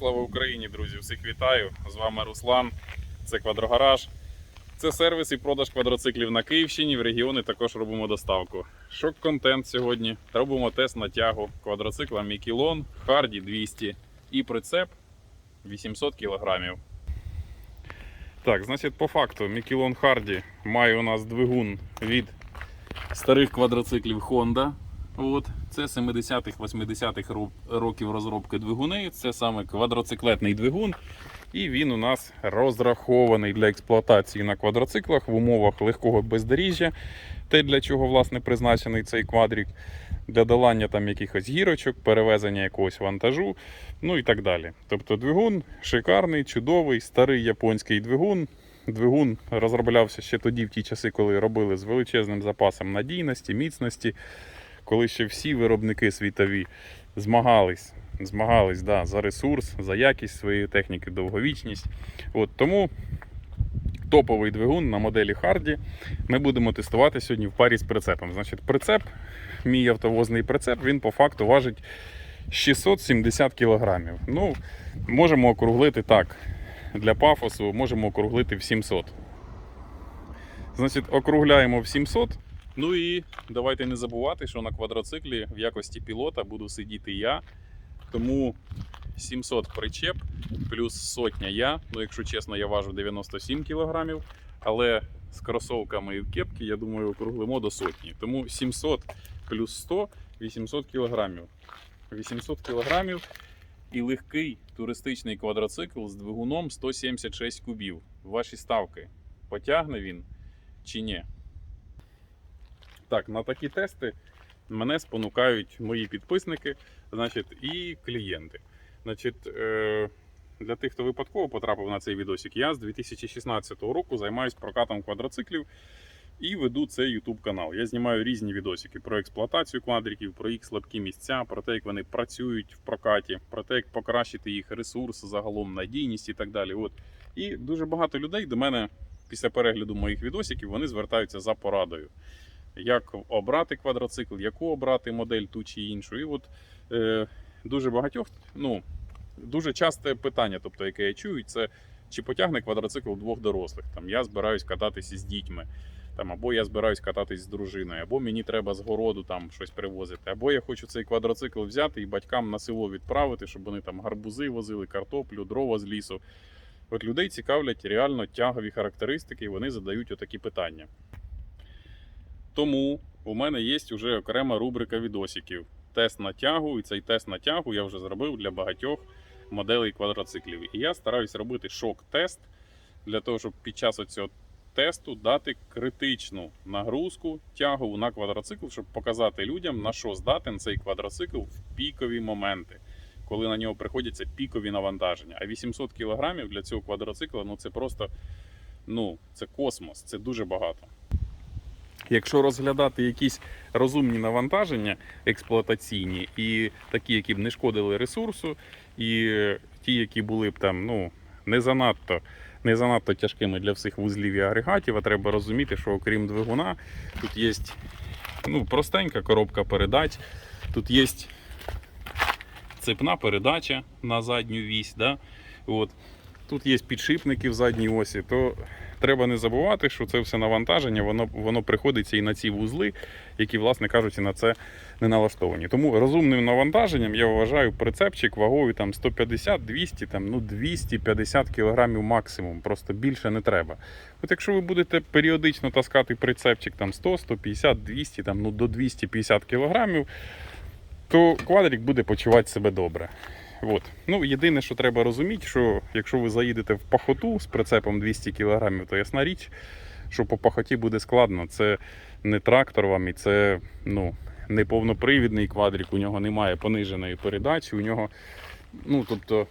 Слава Україні, друзі! Всіх вітаю! З вами Руслан. Це Квадрогараж. Це сервіс і продаж квадроциклів на Київщині. В регіони також робимо доставку. Шок-контент сьогодні. Робимо тест на тягу квадроцикла Мікілон Харді 200 і прицеп 800 кг. Так, значить, по факту, Мікілон Харді має у нас двигун від старих квадроциклів Honda. От, це 70-х, 80-х років розробки двигуни. Це саме квадроциклетний двигун. І він у нас розрахований для експлуатації на квадроциклах в умовах легкого бездоріжжя. Те, для чого власне призначений цей квадрік, для долання там якихось гірочок, перевезення якогось вантажу, ну і так далі. Тобто двигун шикарний, чудовий, старий японський двигун. Двигун розроблявся ще тоді, в ті часи, коли робили з величезним запасом надійності, міцності, коли ще всі виробники світові змагались, змагались да, за ресурс, за якість своєї техніки, довговічність. От, тому топовий двигун на моделі Hardy ми будемо тестувати сьогодні в парі з прицепом. Значить, прицеп, мій автовозний прицеп, він по факту важить 670 кг. Ну, можемо округлити так. Для пафосу можемо округлити в 700. Значить, округляємо в 700. Ну і давайте не забувати, що на квадроциклі в якості пілота буду сидіти я. Тому 700 причеп плюс сотня я. Ну, якщо чесно, я важу 97 кг, але з кросовками і в кепці, я думаю, округлимо до сотні. Тому 700 плюс 100 800 кг. 800 кг і легкий туристичний квадроцикл з двигуном 176 кубів. Ваші ставки. Потягне він чи ні? Так, на такі тести мене спонукають мої підписники, значить, і клієнти. Значить, е, для тих, хто випадково потрапив на цей відосик, я з 2016 року займаюся прокатом квадроциклів і веду цей YouTube канал. Я знімаю різні відосики про експлуатацію квадриків, про їх слабкі місця, про те, як вони працюють в прокаті, про те, як покращити їх ресурс, загалом надійність і так далі. От. І дуже багато людей до мене після перегляду моїх відосиків вони звертаються за порадою. Як обрати квадроцикл, яку обрати модель ту чи іншу. І от е, дуже багатьох, ну, дуже часте питання, тобто, яке я чую, це чи потягне квадроцикл двох дорослих. Там я збираюсь кататися з дітьми, там, або я збираюсь кататись з дружиною, або мені треба з городу там щось привозити, або я хочу цей квадроцикл взяти і батькам на село відправити, щоб вони там гарбузи возили, картоплю, дрова з лісу. От людей цікавлять реально тягові характеристики, і вони задають отакі питання. Тому у мене є вже окрема рубрика відосиків. Тест на тягу, і цей тест на тягу я вже зробив для багатьох моделей квадроциклів. І я стараюсь робити шок-тест для того, щоб під час цього тесту дати критичну нагрузку тягову на квадроцикл, щоб показати людям, на що здатен цей квадроцикл в пікові моменти, коли на нього приходяться пікові навантаження. А 800 кг для цього квадроцикла ну це просто ну, це космос, це дуже багато. Якщо розглядати якісь розумні навантаження експлуатаційні і такі, які б не шкодили ресурсу, і ті, які були б там ну, не занадто, не занадто тяжкими для всіх вузлів і агрегатів, а треба розуміти, що окрім двигуна, тут є ну, простенька коробка передач, тут є цепна передача на задню вісь. Да? От. Тут є підшипники в задній осі, то треба не забувати, що це все навантаження, воно, воно приходиться і на ці вузли, які, власне кажучи, на це не налаштовані. Тому розумним навантаженням я вважаю прицепчик вагою там 150-200, там, ну 250 кг максимум, просто більше не треба. От якщо ви будете періодично таскати прицепчик там 100, 150, 200, там, ну, до 250 кг, то квадрик буде почувати себе добре. От. Ну, єдине, що треба розуміти, що якщо ви заїдете в пахоту з прицепом 200 кг, то ясна річ, що по пахоті буде складно. Це не трактор вам і це ну, не повнопривідний квадрик, у нього немає пониженої передачі, у нього, ну, тобто,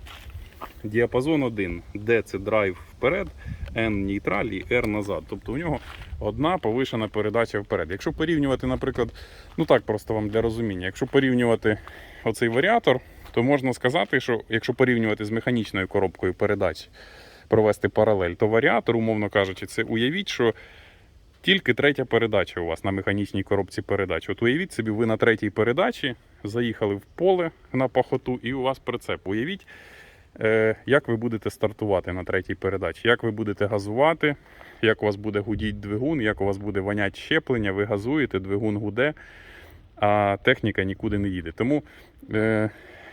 діапазон один, D це драйв вперед, N нейтраль і R назад. Тобто у нього одна повишена передача вперед. Якщо порівнювати, наприклад, ну так просто вам для розуміння, якщо порівнювати оцей варіатор, то можна сказати, що якщо порівнювати з механічною коробкою передач, провести паралель, то варіатор, умовно кажучи, це уявіть, що тільки третя передача у вас на механічній коробці передач. От уявіть собі, ви на третій передачі заїхали в поле на пахоту, і у вас прицеп. Уявіть, е, як ви будете стартувати на третій передачі, як ви будете газувати, як у вас буде гудіть двигун, як у вас буде вонять щеплення, ви газуєте, двигун гуде, а техніка нікуди не їде. Тому е,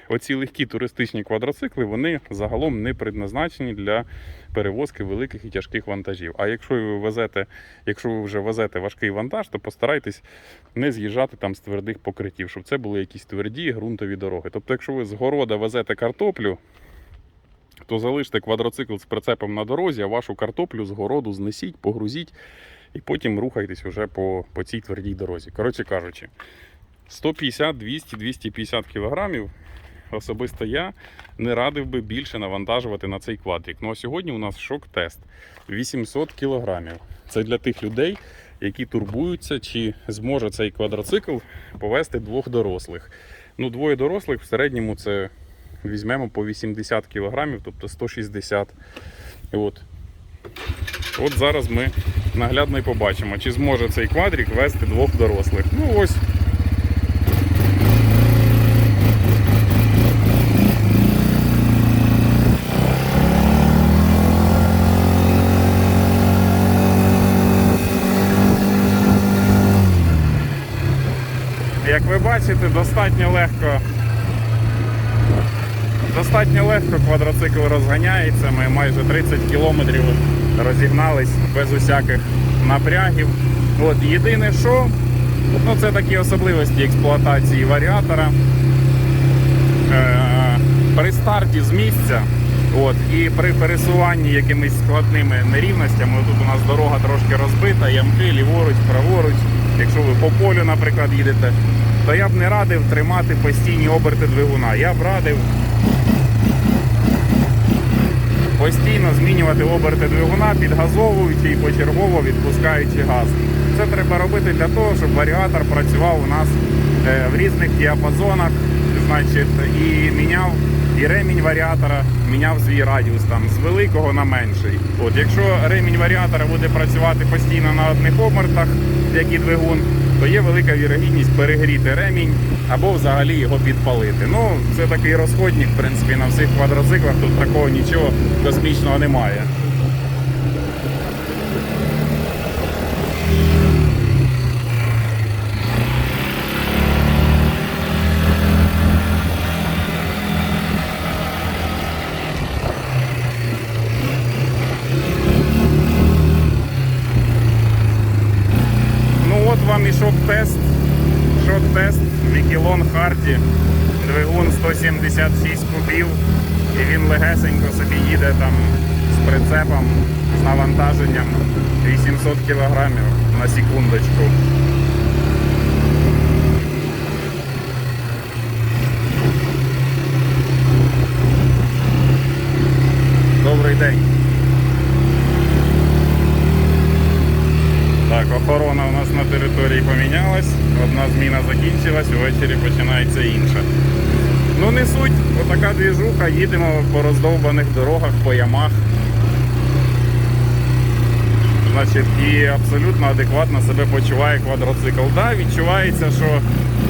оці легкі туристичні квадроцикли вони загалом не предназначені для перевозки великих і тяжких вантажів. А якщо ви везете, якщо ви вже везете важкий вантаж, то постарайтесь не з'їжджати там з твердих покриттів, щоб це були якісь тверді ґрунтові дороги. Тобто, якщо ви з города везете картоплю, то залиште квадроцикл з прицепом на дорозі, а вашу картоплю з городу знесіть, погрузіть і потім рухайтесь уже по, по цій твердій дорозі. Коротше кажучи, 150, 200, 250 кілограмів особисто я не радив би більше навантажувати на цей квадрик. Ну а сьогодні у нас шок-тест 800 кілограмів. Це для тих людей, які турбуються, чи зможе цей квадроцикл повести двох дорослих. Ну, двоє дорослих в середньому це візьмемо по 80 кілограмів, тобто 160. От. От зараз ми наглядно і побачимо, чи зможе цей квадрик вести двох дорослих. Ну ось. Як ви бачите, достатньо легко. Достатньо легко квадроцикл розганяється. Ми майже 30 кілометрів розігнались без усяких напрягів. От єдине, що ну, це такі особливості експлуатації варіатора. Е, при старті з місця от, і при пересуванні якимись складними нерівностями, тут у нас дорога трошки розбита, ямки ліворуч, праворуч. Якщо ви по полю, наприклад, їдете, то я б не радив тримати постійні оберти двигуна. Я б радив постійно змінювати оберти двигуна, підгазовуючи і почергово відпускаючи газ. Це треба робити для того, щоб варіатор працював у нас е, в різних діапазонах, значить, і міняв і ремінь варіатора міняв свій радіус там з великого на менший. От, якщо ремінь варіатора буде працювати постійно на одних обертах, як і двигун, то є велика вірогідність перегріти ремінь або взагалі його підпалити. Ну, це такий розходник, в принципі, на всіх квадроциклах тут такого нічого космічного немає. Ну от вам і шок-тест. Шок-тест Вікілон Двигун 176 кубів. І він легесенько собі їде там з прицепом, з навантаженням 800 кілограмів на секундочку. Добрий день. Так, охорона у нас на території помінялась. Одна зміна закінчилась, увечері починається інша. Ну не суть, отака двіжуха, їдемо по роздовбаних дорогах, по ямах. Значить, і абсолютно адекватно себе почуває квадроцикл. Да, відчувається, що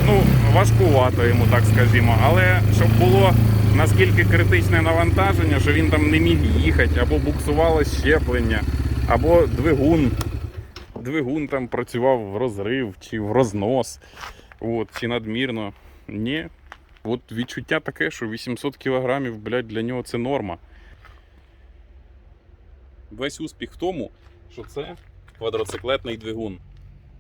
ну, важкувато йому, так скажімо, але щоб було наскільки критичне навантаження, що він там не міг їхати, або буксувало щеплення, або двигун двигун там працював в розрив чи в рознос, от, чи надмірно. Ні. От відчуття таке, що 800 кілограмів, блядь, для нього це норма. Весь успіх в тому, що це квадроциклетний двигун.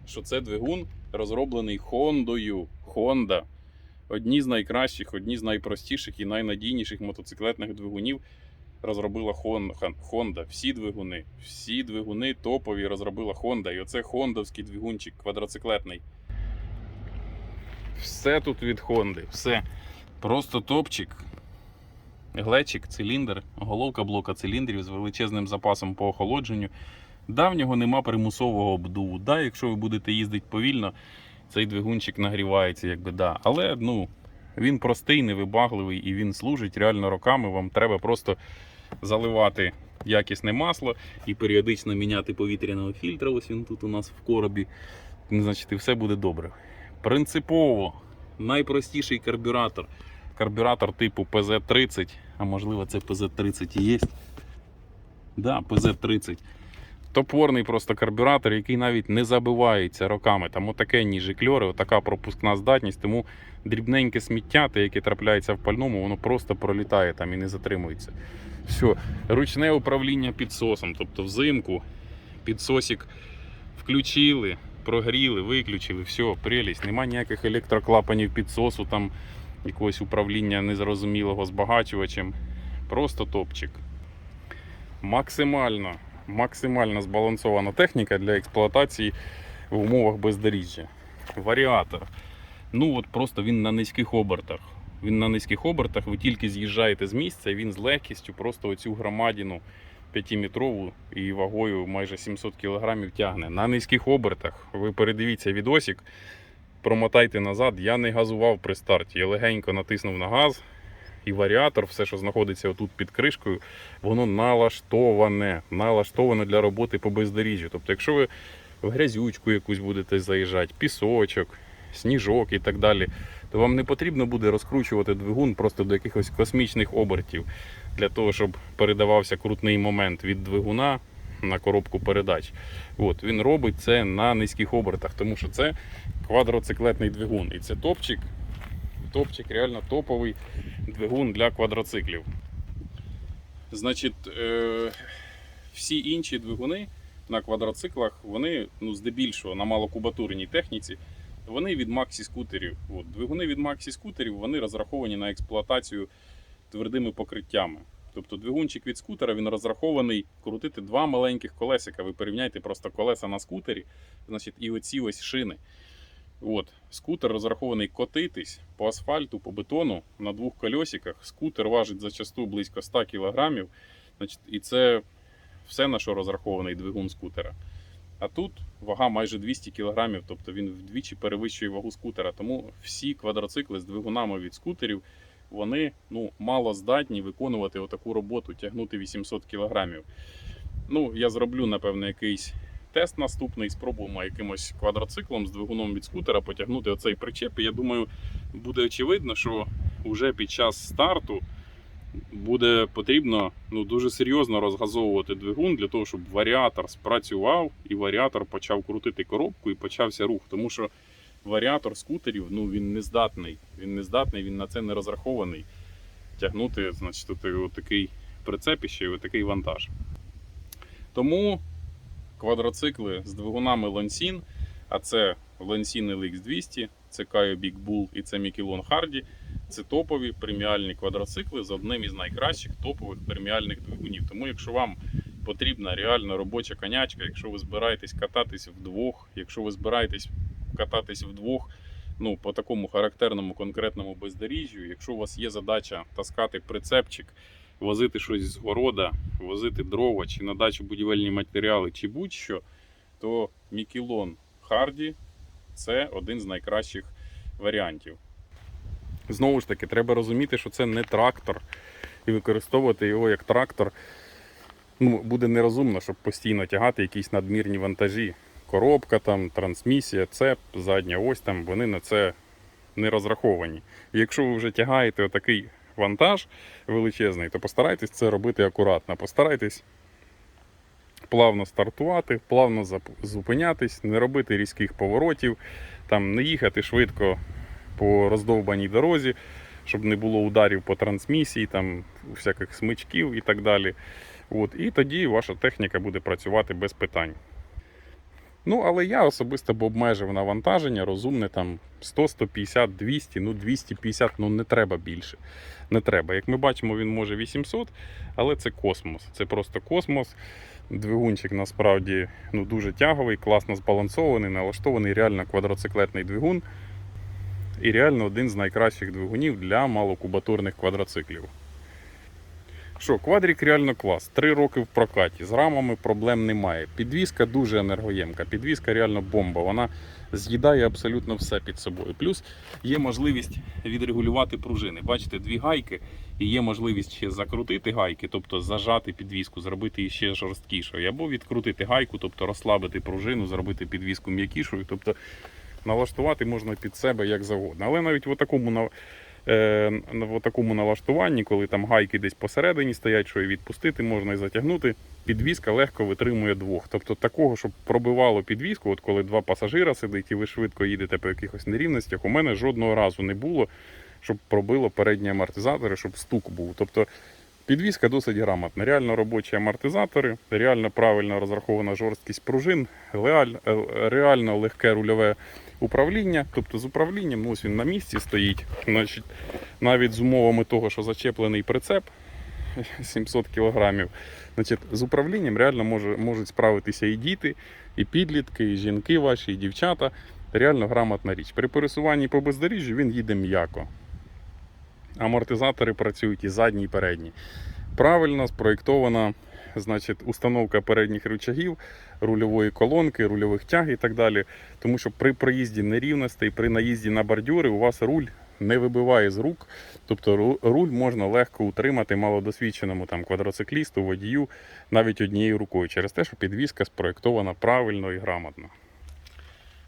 Що це двигун розроблений Хондою. Honda. Одні з найкращих, одні з найпростіших і найнадійніших мотоциклетних двигунів розробила Hon- Honda. Всі двигуни, всі двигуни топові розробила Honda. І оце хондовський двигунчик квадроциклетний. Все тут від Honda. Все. Просто топчик. Глечик, циліндр, головка блока циліндрів з величезним запасом по охолодженню. Да, в нього нема примусового обдуву. Да, якщо ви будете їздити повільно, цей двигунчик нагрівається, якби да. Але ну, він простий, невибагливий і він служить реально роками. Вам треба просто заливати якісне масло і періодично міняти повітряного фільтра. Ось він тут у нас в коробі. Значить, і все буде добре. Принципово найпростіший карбюратор карбюратор типу PZ30, а можливо це PZ30 і є. Да, PZ30. Топорний просто карбюратор, який навіть не забивається роками. Там отаке ніжі кльори, отака пропускна здатність, тому дрібненьке сміття, те, яке трапляється в пальному, воно просто пролітає там і не затримується. Все, ручне управління підсосом, тобто взимку підсосик включили, прогріли, виключили, все, прелість. Нема ніяких електроклапанів підсосу, там якогось управління незрозумілого збагачувачем. Просто топчик. Максимально, максимально збалансована техніка для експлуатації в умовах бездоріжжя. Варіатор. Ну от просто він на низьких обертах. Він на низьких обертах, ви тільки з'їжджаєте з місця, і він з легкістю просто оцю громадіну 5-метрову і вагою майже 700 кг тягне. На низьких обертах. Ви передивіться відосик, промотайте назад. Я не газував при старті. Я легенько натиснув на газ, і варіатор, все, що знаходиться отут під кришкою, воно налаштоване. Налаштоване для роботи по бездоріжжю. Тобто, якщо ви в грязючку якусь будете заїжджати, пісочок, сніжок і так далі, то вам не потрібно буде розкручувати двигун просто до якихось космічних обертів для того, щоб передавався крутний момент від двигуна на коробку передач. От, він робить це на низьких обертах, тому що це квадроциклетний двигун. І це топчик, топчик, реально топовий двигун для квадроциклів. Значить, е, всі інші двигуни на квадроциклах, вони ну, здебільшого на малокубатурній техніці, вони від Maxi скутерів. От, двигуни від Maxi скутерів вони розраховані на експлуатацію твердими покриттями. Тобто двигунчик від скутера він розрахований крутити два маленьких колесика. Ви порівняйте просто колеса на скутері, значить, і оці ось шини. От, скутер розрахований котитись по асфальту, по бетону на двох кольосиках. Скутер важить зачасту близько 100 кг. Значить, і це все на що розрахований двигун скутера. А тут вага майже 200 кг, тобто він вдвічі перевищує вагу скутера. Тому всі квадроцикли з двигунами від скутерів вони ну, мало здатні виконувати отаку роботу, тягнути 800 кг. Ну, я зроблю, напевно, якийсь тест наступний, спробуємо якимось квадроциклом з двигуном від скутера потягнути оцей причеп. І я думаю, буде очевидно, що вже під час старту буде потрібно ну, дуже серйозно розгазовувати двигун для того, щоб варіатор спрацював і варіатор почав крутити коробку і почався рух. Тому що варіатор скутерів ну, він не здатний. Він не здатний, він на це не розрахований. Тягнути значить, от- от такий прицепище і такий вантаж. Тому квадроцикли з двигунами Lonsin, а це Lonsin LX200, це Kaio Big Bull і це Michelin Hardy. Це топові преміальні квадроцикли з одним із найкращих топових преміальних двигунів. Тому, якщо вам потрібна реально робоча конячка, якщо ви збираєтесь кататись вдвох, якщо ви збираєтесь кататись вдвох, ну по такому характерному конкретному бездоріжжю, якщо у вас є задача таскати прицепчик, возити щось з города, возити дрова чи на дачу будівельні матеріали, чи будь-що, то Мікілон Харді це один з найкращих варіантів. Знову ж таки, треба розуміти, що це не трактор, і використовувати його як трактор ну, буде нерозумно, щоб постійно тягати якісь надмірні вантажі. Коробка, там, трансмісія, цеп, задня ось там, вони на це не розраховані. І якщо ви вже тягаєте отакий вантаж величезний, то постарайтесь це робити акуратно. Постарайтесь плавно стартувати, плавно зупинятись, не робити різких поворотів, там, не їхати швидко по роздовбаній дорозі, щоб не було ударів по трансмісії, там, всяких смичків і так далі. От, і тоді ваша техніка буде працювати без питань. Ну, але я особисто б обмежив навантаження розумне там 100, 150, 200, ну 250, ну не треба більше. Не треба. Як ми бачимо, він може 800, але це космос. Це просто космос. Двигунчик насправді ну, дуже тяговий, класно збалансований, налаштований, реально квадроциклетний двигун. І реально один з найкращих двигунів для малокубатурних квадроциклів. Що, квадрік реально клас. Три роки в прокаті. З рамами проблем немає. Підвізка дуже енергоємка. Підвізка реально бомба. Вона з'їдає абсолютно все під собою. Плюс є можливість відрегулювати пружини. Бачите, дві гайки, і є можливість ще закрутити гайки, тобто зажати підвізку, зробити її ще жорсткішою, або відкрутити гайку, тобто розслабити пружину, зробити підвізку м'якішою. Тобто налаштувати можна під себе як завгодно. Але навіть в такому в такому налаштуванні, коли там гайки десь посередині стоять, що і відпустити можна і затягнути. Підвізка легко витримує двох. Тобто такого, щоб пробивало підвізку, от коли два пасажира сидить і ви швидко їдете по якихось нерівностях, у мене жодного разу не було, щоб пробило передні амортизатори, щоб стук був. Тобто підвізка досить грамотна. Реально робочі амортизатори, реально правильно розрахована жорсткість пружин, е, реально легке рульове управління. Тобто з управлінням ну, ось він на місці стоїть. Значить, навіть з умовами того, що зачеплений прицеп 700 кг. Значить, з управлінням реально може, можуть справитися і діти, і підлітки, і жінки ваші, і дівчата. Реально грамотна річ. При пересуванні по бездоріжжю він їде м'яко. Амортизатори працюють і задні, і передні. Правильно спроєктована значить, установка передніх рычагів, рульової колонки, рульових тяг і так далі. Тому що при проїзді нерівностей, при наїзді на бордюри у вас руль не вибиває з рук. Тобто руль можна легко утримати малодосвідченому там, квадроциклісту, водію навіть однією рукою, через те, що підвізка спроєктована правильно і грамотно.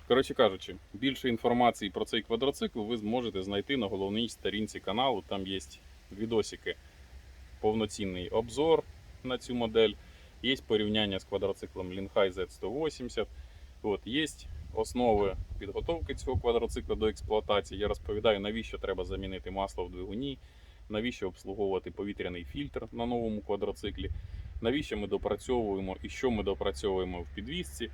Коротше кажучи, більше інформації про цей квадроцикл ви зможете знайти на головній сторінці каналу. Там є відосики, повноцінний обзор на цю модель. Є порівняння з квадроциклом Linhai Z180. От, є основи підготовки цього квадроцикла до експлуатації. Я розповідаю, навіщо треба замінити масло в двигуні, навіщо обслуговувати повітряний фільтр на новому квадроциклі, навіщо ми допрацьовуємо і що ми допрацьовуємо в підвісці.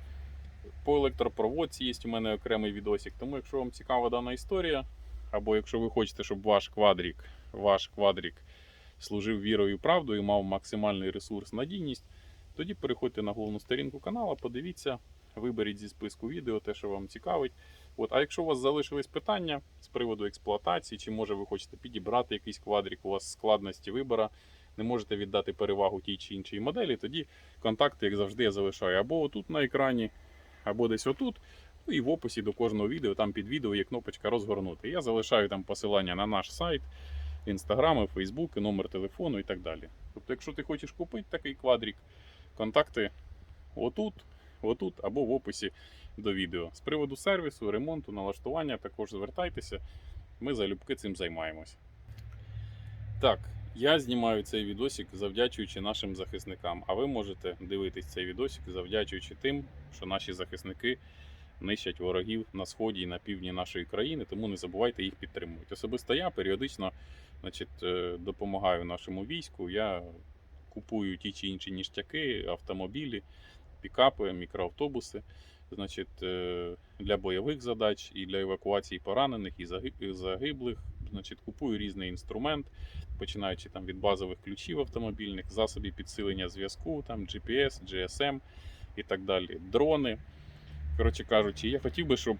По електропроводці є у мене окремий відосик. Тому, якщо вам цікава дана історія, або якщо ви хочете, щоб ваш квадрік, ваш квадрік служив вірою і правдою, мав максимальний ресурс, надійність, тоді переходьте на головну сторінку каналу, подивіться, виберіть зі списку відео те, що вам цікавить. От, а якщо у вас залишились питання з приводу експлуатації, чи може ви хочете підібрати якийсь квадрік, у вас складності вибора, не можете віддати перевагу тій чи іншій моделі, тоді контакти, як завжди, я залишаю або отут на екрані, або десь отут. Ну і в описі до кожного відео, там під відео є кнопочка розгорнути. Я залишаю там посилання на наш сайт, інстаграми, фейсбук, номер телефону і так далі. Тобто, якщо ти хочеш купити такий квадрік, контакти отут, отут або в описі до відео. З приводу сервісу, ремонту, налаштування також звертайтеся. Ми залюбки цим займаємось. Так, я знімаю цей відосик завдячуючи нашим захисникам. А ви можете дивитись цей відосик завдячуючи тим, що наші захисники нищать ворогів на сході і на півдні нашої країни, тому не забувайте їх підтримувати. Особисто я періодично значить, е, допомагаю нашому війську. Я купую ті чи інші ніштяки, автомобілі, пікапи, мікроавтобуси. Значить, е, для бойових задач і для евакуації поранених і загиблих. Значить, купую різний інструмент, починаючи там від базових ключів автомобільних, засобів підсилення зв'язку, там GPS, GSM і так далі. Дрони. Коротше кажучи, я хотів би, щоб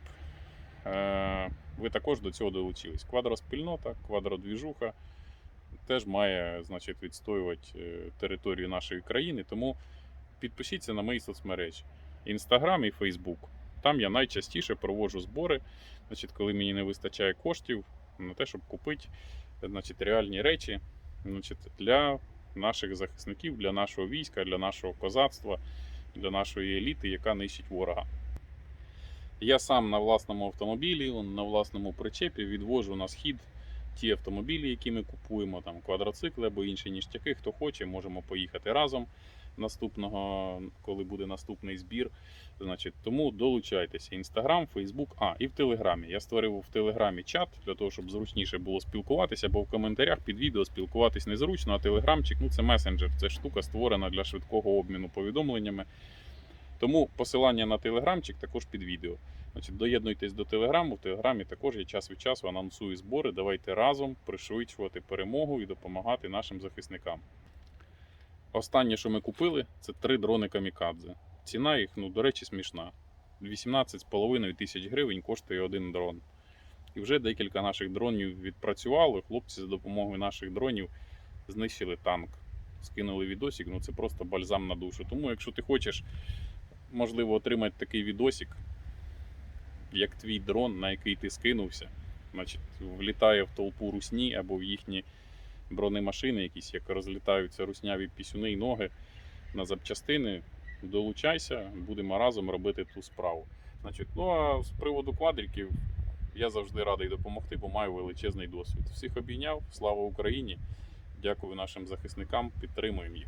е, ви також до цього долучились. Квадроспільнота, квадродвіжуха теж має значить, відстоювати е, територію нашої країни. Тому підпишіться на мої соцмережі: Інстаграм і Фейсбук. Там я найчастіше проводжу збори, значить, коли мені не вистачає коштів на те, щоб купити значить, реальні речі значить, для наших захисників, для нашого війська, для нашого козацтва, для нашої еліти, яка нищить ворога. Я сам на власному автомобілі, на власному причепі відвожу на схід ті автомобілі, які ми купуємо, там квадроцикли або інші ніштяки. Хто хоче, можемо поїхати разом наступного, коли буде наступний збір. Значить, тому долучайтеся. Інстаграм, Фейсбук, а і в Телеграмі. Я створив в Телеграмі чат для того, щоб зручніше було спілкуватися, бо в коментарях під відео спілкуватись незручно, а телеграмчик ну це месенджер, це штука створена для швидкого обміну повідомленнями. Тому посилання на телеграмчик також під відео. Значить, доєднуйтесь до телеграму. В телеграмі також я час від часу анонсую збори. Давайте разом пришвидшувати перемогу і допомагати нашим захисникам. Останнє, що ми купили, це три дрони камікадзе. Ціна їх, ну, до речі, смішна. 18,5 тисяч гривень коштує один дрон. І вже декілька наших дронів відпрацювали. Хлопці за допомогою наших дронів знищили танк. Скинули відосик, ну це просто бальзам на душу. Тому, якщо ти хочеш, можливо, отримати такий відосик, як твій дрон, на який ти скинувся, значить, влітає в толпу русні або в їхні бронемашини, якісь, як розлітаються русняві пісюни і ноги на запчастини. Долучайся, будемо разом робити ту справу. Значить, ну а з приводу квадриків, Я завжди радий допомогти, бо маю величезний досвід. Всіх обійняв. Слава Україні! Дякую нашим захисникам, підтримуємо їх.